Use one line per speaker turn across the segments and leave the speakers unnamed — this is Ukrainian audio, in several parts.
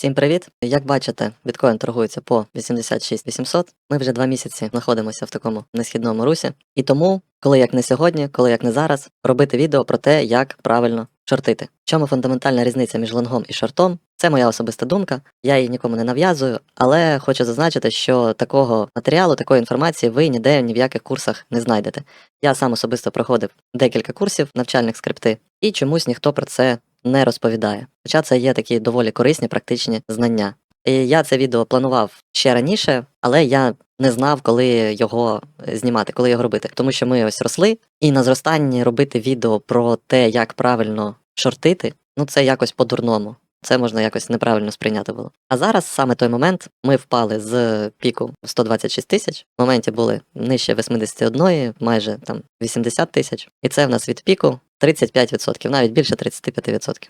Всім привіт! Як бачите, біткоін торгується по 86 800. Ми вже два місяці знаходимося в такому несхідному русі. І тому, коли як не сьогодні, коли як не зараз, робити відео про те, як правильно шортити. В чому фундаментальна різниця між лонгом і шортом? Це моя особиста думка. Я її нікому не нав'язую, але хочу зазначити, що такого матеріалу, такої інформації ви ніде ні в яких курсах не знайдете. Я сам особисто проходив декілька курсів навчальних скрипти, і чомусь ніхто про це не розповідає. Хоча це є такі доволі корисні практичні знання. І я це відео планував ще раніше, але я не знав, коли його знімати, коли його робити. Тому що ми ось росли, і на зростанні робити відео про те, як правильно шортити, ну це якось по-дурному. Це можна якось неправильно сприйняти було. А зараз саме той момент ми впали з піку в 126 тисяч. В моменті були нижче 81, майже там 80 тисяч. І це в нас від піку 35%, навіть більше 35%.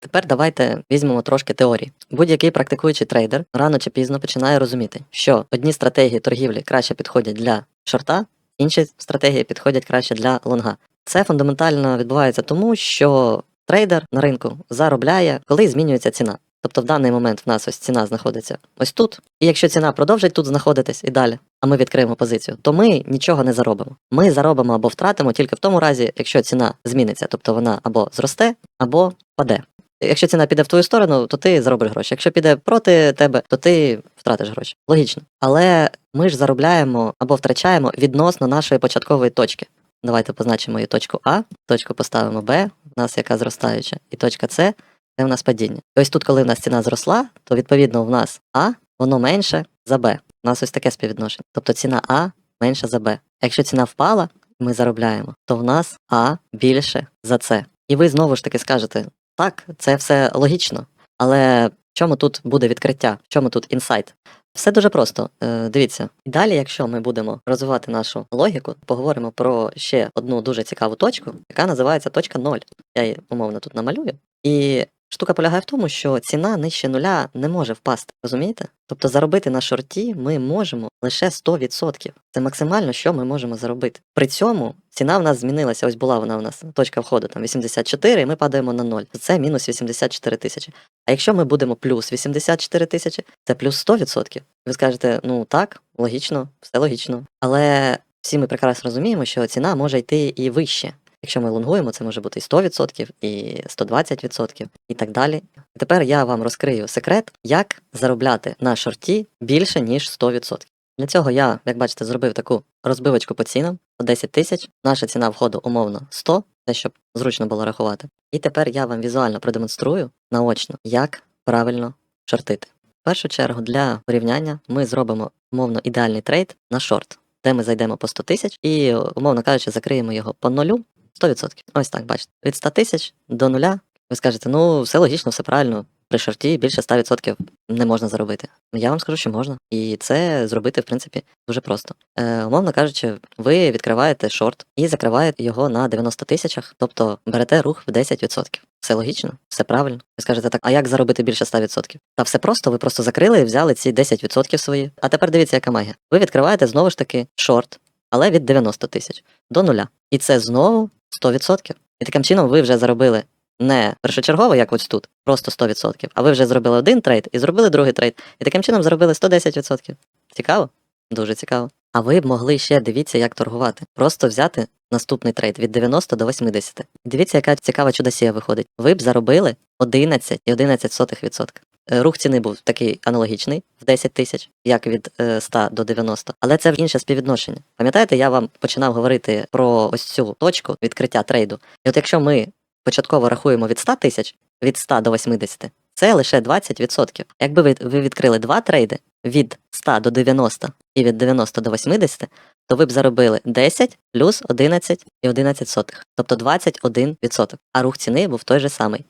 Тепер давайте візьмемо трошки теорії. Будь-який практикуючий трейдер рано чи пізно починає розуміти, що одні стратегії торгівлі краще підходять для шорта, інші стратегії підходять краще для лонга. Це фундаментально відбувається тому, що трейдер на ринку заробляє, коли змінюється ціна. Тобто в даний момент в нас ось ціна знаходиться ось тут. І якщо ціна продовжить тут знаходитись і далі, а ми відкриємо позицію, то ми нічого не заробимо. Ми заробимо або втратимо тільки в тому разі, якщо ціна зміниться, тобто вона або зросте, або паде. Якщо ціна піде в твою сторону, то ти заробиш гроші. Якщо піде проти тебе, то ти втратиш гроші. Логічно. Але ми ж заробляємо або втрачаємо відносно нашої початкової точки. Давайте позначимо її точку А, точку поставимо Б, в нас яка зростаюча, і точка С, це в нас падіння. І ось тут, коли в нас ціна зросла, то відповідно в нас А воно менше за Б. У нас ось таке співвідношення. Тобто ціна А менша за Б. Якщо ціна впала, ми заробляємо, то в нас А більше за С. І ви знову ж таки скажете, так, це все логічно, але в чому тут буде відкриття? В чому тут інсайт? Все дуже просто. Е, дивіться. Далі, якщо ми будемо розвивати нашу логіку, поговоримо про ще одну дуже цікаву точку, яка називається точка 0. Я її умовно тут намалюю. І штука полягає в тому, що ціна нижче нуля не може впасти. Розумієте? Тобто заробити на шорті ми можемо лише 100%. Це максимально, що ми можемо заробити. При цьому ціна в нас змінилася. Ось була вона у нас точка входу там 84, і ми падаємо на 0. Це мінус 84 тисячі. А якщо ми будемо плюс 84 тисячі, це плюс 100%. Ви скажете, ну так, логічно, все логічно. Але всі ми прекрасно розуміємо, що ціна може йти і вище. Якщо ми лонгуємо, це може бути і 100%, і 120%, і так далі. І тепер я вам розкрию секрет, як заробляти на шорті більше, ніж 100%. Для цього я, як бачите, зробив таку розбивочку по цінам по 10 тисяч. Наша ціна входу умовно 100, те, щоб зручно було рахувати. І тепер я вам візуально продемонструю наочно, як правильно шортити. В першу чергу для порівняння ми зробимо умовно ідеальний трейд на шорт, де ми зайдемо по 100 тисяч і, умовно кажучи, закриємо його по нулю 100%. Ось так, бачите. Від 100 тисяч до нуля ви скажете, ну все логічно, все правильно. При шорті більше 100% не можна заробити. Я вам скажу, що можна. І це зробити, в принципі, дуже просто. Е, умовно кажучи, ви відкриваєте шорт і закриваєте його на 90 тисячах, тобто берете рух в 10%. Все логічно, все правильно. Ви скажете так, а як заробити більше 100%? Та все просто, ви просто закрили і взяли ці 10% свої. А тепер дивіться, яка магія. Ви відкриваєте знову ж таки шорт, але від 90 тисяч до нуля. І це знову 100%. І таким чином ви вже заробили не першочергово, як ось тут, просто 100%, а ви вже зробили один трейд і зробили другий трейд, і таким чином заробили 110%. Цікаво? Дуже цікаво. А ви б могли ще дивіться, як торгувати. Просто взяти наступний трейд від 90 до 80. Дивіться, яка цікава чудосія виходить. Ви б заробили 11,11%. Е, Рух ціни був такий аналогічний в 10 тисяч, як від е, 100 до 90, але це інше співвідношення. Пам'ятаєте, я вам починав говорити про ось цю точку відкриття трейду. І от якщо ми початково рахуємо від 100 тисяч, від 100 до 80, це лише 20%. Якби ви, відкрили два трейди від 100 до 90 і від 90 до 80, то ви б заробили 10 плюс 11 і 11 сотих, тобто 21%. А рух ціни був той же самий.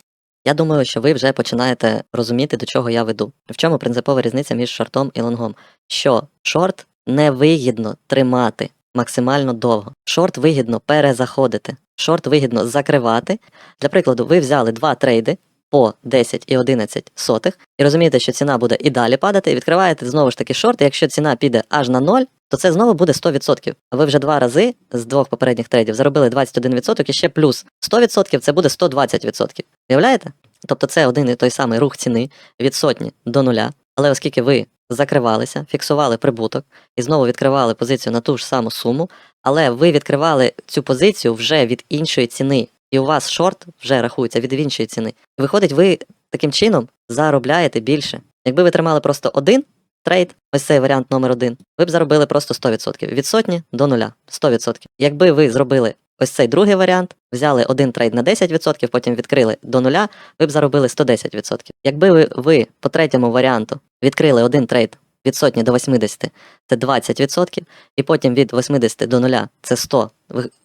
Я думаю, що ви вже починаєте розуміти, до чого я веду. В чому принципова різниця між шортом і лонгом? Що шорт невигідно тримати максимально довго. Шорт вигідно перезаходити. Шорт вигідно закривати. Для прикладу, ви взяли два трейди по 10 і 11 сотих, і розумієте, що ціна буде і далі падати, і відкриваєте знову ж таки шорт, і якщо ціна піде аж на 0, то це знову буде 100%. А ви вже два рази з двох попередніх трейдів заробили 21% і ще плюс 100% це буде 120%. Уявляєте? Тобто це один і той самий рух ціни від сотні до нуля. Але оскільки ви закривалися, фіксували прибуток і знову відкривали позицію на ту ж саму суму, але ви відкривали цю позицію вже від іншої ціни, і у вас шорт вже рахується від іншої ціни. Виходить, ви таким чином заробляєте більше. Якби ви тримали просто один трейд, ось цей варіант номер один, ви б заробили просто 100%. Від сотні до нуля. 100%. Якби ви зробили ось цей другий варіант, взяли один трейд на 10%, потім відкрили до нуля, ви б заробили 110%. Якби ви, ви по третьому варіанту відкрили один трейд від сотні до 80, це 20%, і потім від 80 до нуля це 100,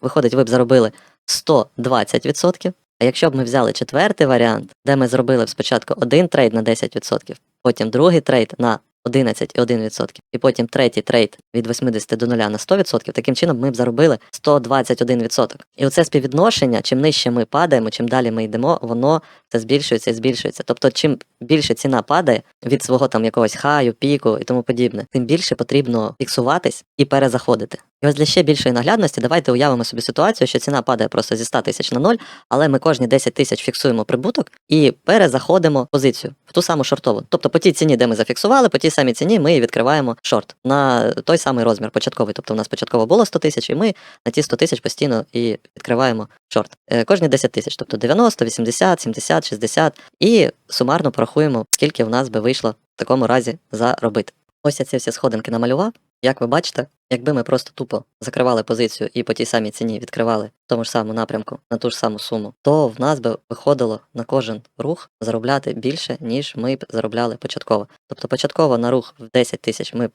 виходить, ви б заробили 120%. А якщо б ми взяли четвертий варіант, де ми зробили спочатку один трейд на 10%, потім другий трейд на 11,1%, і потім третій трейд від 80 до 0 на 100%, таким чином ми б заробили 121%. І оце співвідношення, чим нижче ми падаємо, чим далі ми йдемо, воно це збільшується і збільшується. Тобто, чим більше ціна падає від свого там якогось хаю, піку і тому подібне, тим більше потрібно фіксуватись і перезаходити. І ось для ще більшої наглядності, давайте уявимо собі ситуацію, що ціна падає просто зі 100 тисяч на 0, але ми кожні 10 тисяч фіксуємо прибуток і перезаходимо позицію в ту саму шортову. Тобто по тій ціні, де ми зафіксували, по тій самій ціні ми відкриваємо шорт на той самий розмір початковий. Тобто у нас початково було 100 тисяч, і ми на ті 100 тисяч постійно і відкриваємо шорт. Е, Кожні 10 тисяч, тобто 90, 80, 70, 60, і сумарно порахуємо, скільки в нас би вийшло в такому разі заробити. Ось я ці всі сходинки намалював. Як ви бачите, якби ми просто тупо закривали позицію і по тій самій ціні відкривали в тому ж самому напрямку на ту ж саму суму, то в нас би виходило на кожен рух заробляти більше, ніж ми б заробляли початково. Тобто початково на рух в 10 тисяч ми б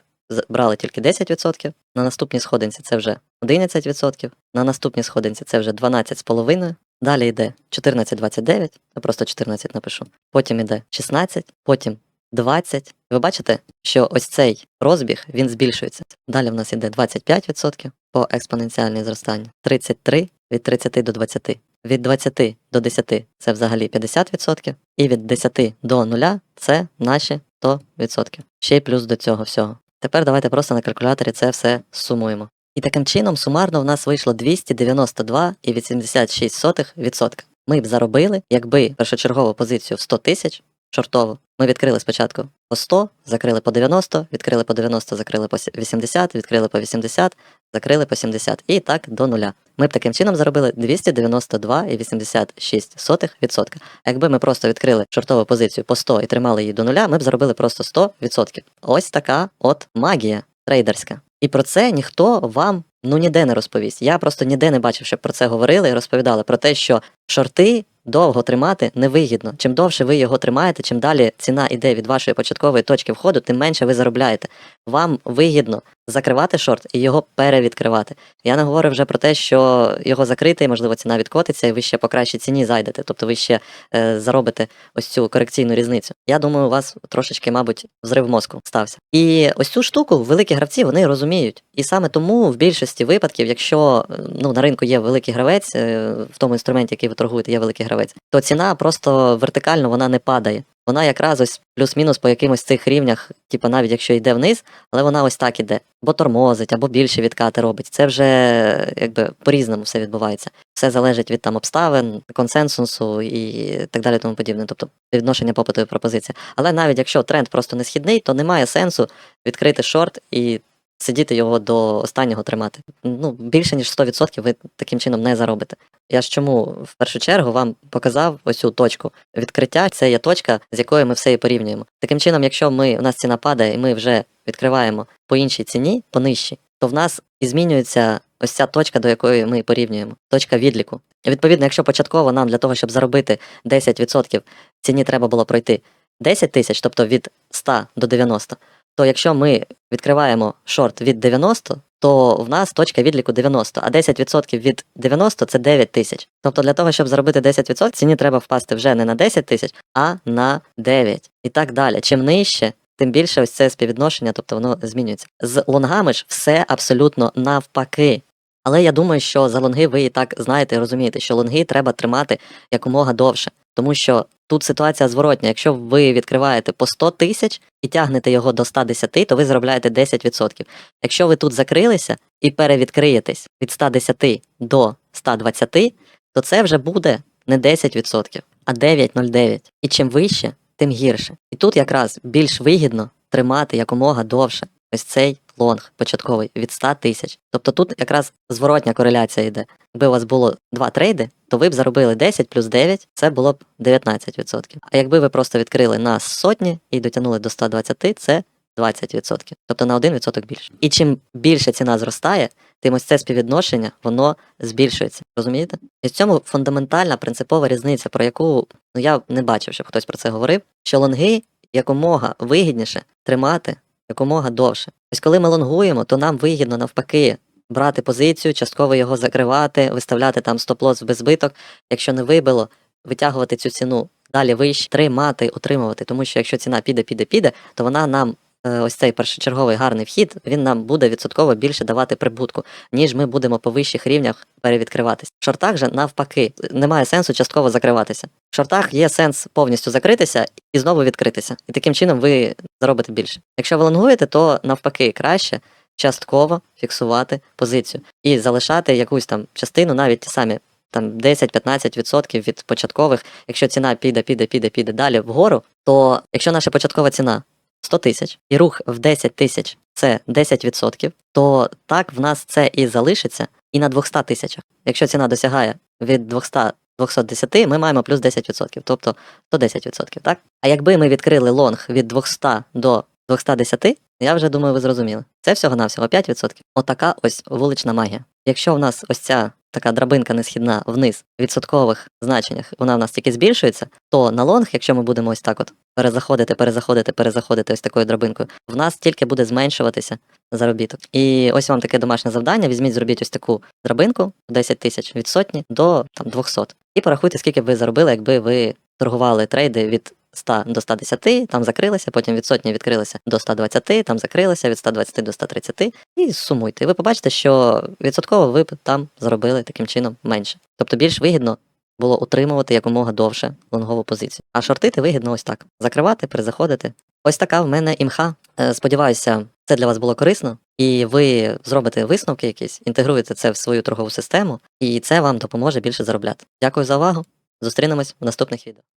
брали тільки 10%, на наступній сходинці це вже 11%, на наступній сходинці це вже 12,5%, далі йде 14,29, я просто 14 напишу, потім йде 16, потім 20. Ви бачите, що ось цей розбіг він збільшується. Далі в нас іде 25% по експоненціальній зростанню, 33 від 30 до 20. Від 20 до 10 це взагалі 50%, і від 10 до 0 це наші 100%. Ще й плюс до цього всього. Тепер давайте просто на калькуляторі це все сумуємо. І таким чином сумарно в нас вийшло 292,86%. Ми б заробили, якби першочергову позицію в 100 тисяч шортову. Ми відкрили спочатку по 100, закрили по 90, відкрили по 90, закрили по сі- 80, відкрили по 80, закрили по 70 і так до нуля. Ми б таким чином заробили 292,86%. А якби ми просто відкрили шортову позицію по 100 і тримали її до нуля, ми б заробили просто 100%. Ось така от магія трейдерська. І про це ніхто вам ну ніде не розповість. Я просто ніде не бачив, щоб про це говорили і розповідали про те, що шорти довго тримати невигідно. Чим довше ви його тримаєте, чим далі ціна йде від вашої початкової точки входу, тим менше ви заробляєте. Вам вигідно закривати шорт і його перевідкривати. Я не говорю вже про те, що його закрити, і можливо ціна відкотиться, і ви ще по кращій ціні зайдете, тобто ви ще е, заробите ось цю корекційну різницю. Я думаю, у вас трошечки, мабуть, взрив мозку стався. І ось цю штуку великі гравці вони розуміють. І саме тому в більшості випадків, якщо е, ну на ринку є великий гравець, е, в тому інструменті, який ви торгуєте, є великий гравець, то ціна просто вертикально вона не падає. Вона якраз ось плюс-мінус по якимось цих рівнях, типу навіть якщо йде вниз, але вона ось так іде, або тормозить, або більше відкати робить. Це вже якби по-різному все відбувається. Все залежить від там обставин, консенсусу і так далі, тому подібне. Тобто відношення попиту і пропозиції. Але навіть якщо тренд просто не східний, то немає сенсу відкрити шорт і сидіти його до останнього тримати. Ну, більше ніж 100% ви таким чином не заробите. Я ж чому в першу чергу вам показав ось цю точку відкриття. Це є точка, з якою ми все і порівнюємо. Таким чином, якщо ми у нас ціна падає, і ми вже відкриваємо по іншій ціні, по нижчій, то в нас і змінюється ось ця точка, до якої ми порівнюємо, точка відліку. І відповідно, якщо початково нам для того, щоб заробити 10%, ціні треба було пройти 10 тисяч, тобто від 100 до 90, то якщо ми відкриваємо шорт від 90, то в нас точка відліку 90, а 10% від 90 це 9 тисяч. Тобто для того, щоб заробити 10%, ціні треба впасти вже не на 10 тисяч, а на 9. І так далі. Чим нижче, тим більше ось це співвідношення, тобто воно змінюється. З лонгами ж все абсолютно навпаки. Але я думаю, що за лонги ви і так знаєте і розумієте, що лонги треба тримати якомога довше. Тому що тут ситуація зворотня. Якщо ви відкриваєте по 100 тисяч і тягнете його до 110, то ви заробляєте 10%. Якщо ви тут закрилися і перевідкриєтесь від 110 до 120, то це вже буде не 10%, а 9,09. І чим вище, тим гірше. І тут якраз більш вигідно тримати якомога довше ось цей лонг початковий від 100 тисяч. Тобто тут якраз зворотня кореляція йде. Якби у вас було два трейди, то ви б заробили 10 плюс 9, це було б 19%. А якби ви просто відкрили на сотні і дотягнули до 120, це 20%. Тобто на 1% більше. І чим більше ціна зростає, тим ось це співвідношення воно збільшується. Розумієте? І в цьому фундаментальна принципова різниця, про яку ну я не бачив, щоб хтось про це говорив, що лонги якомога вигідніше тримати якомога довше. Ось коли ми лонгуємо, то нам вигідно навпаки брати позицію, частково його закривати, виставляти там стоп-лосс в безбиток, Якщо не вибило, витягувати цю ціну далі вище, тримати, утримувати. Тому що якщо ціна піде, піде, піде, то вона нам. Е, Ось цей першочерговий гарний вхід, він нам буде відсотково більше давати прибутку, ніж ми будемо по вищих рівнях перевідкриватися. В шортах же навпаки немає сенсу частково закриватися. В шортах є сенс повністю закритися і знову відкритися. І таким чином ви заробите більше. Якщо ви лонгуєте, то навпаки краще частково фіксувати позицію і залишати якусь там частину, навіть ті самі там 10-15% від початкових. Якщо ціна піде, піде, піде, піде далі вгору, то якщо наша початкова ціна 100 тисяч і рух в 10 тисяч це 10%, то так в нас це і залишиться і на 200 тисячах. Якщо ціна досягає від 200 210, ми маємо плюс 10%, тобто 110%, так? А якби ми відкрили лонг від 200 до 210, я вже думаю, ви зрозуміли. Це всього-навсього 5%. Отака ось вулична магія. Якщо в нас ось ця така драбинка несхідна вниз в відсоткових значеннях, вона в нас тільки збільшується, то на лонг, якщо ми будемо ось так от перезаходити, перезаходити, перезаходити ось такою драбинкою, в нас тільки буде зменшуватися заробіток. І ось вам таке домашнє завдання. Візьміть, зробіть ось таку драбинку 10 тисяч від сотні до там 200. І порахуйте, скільки б ви заробили, якби ви торгували трейди від 100 до 110, там закрилися, потім від сотні відкрилися до 120, там закрилися від 120 до 130 і сумуйте. І ви побачите, що відсотково ви б там заробили таким чином менше. Тобто більш вигідно було утримувати якомога довше лонгову позицію. А шортити вигідно ось так: закривати, перезаходити. Ось така в мене імха. Е, Сподіваюся, це для вас було корисно, і ви зробите висновки якісь, інтегруєте це в свою торгову систему, і це вам допоможе більше заробляти. Дякую за увагу. Зустрінемось в наступних відео.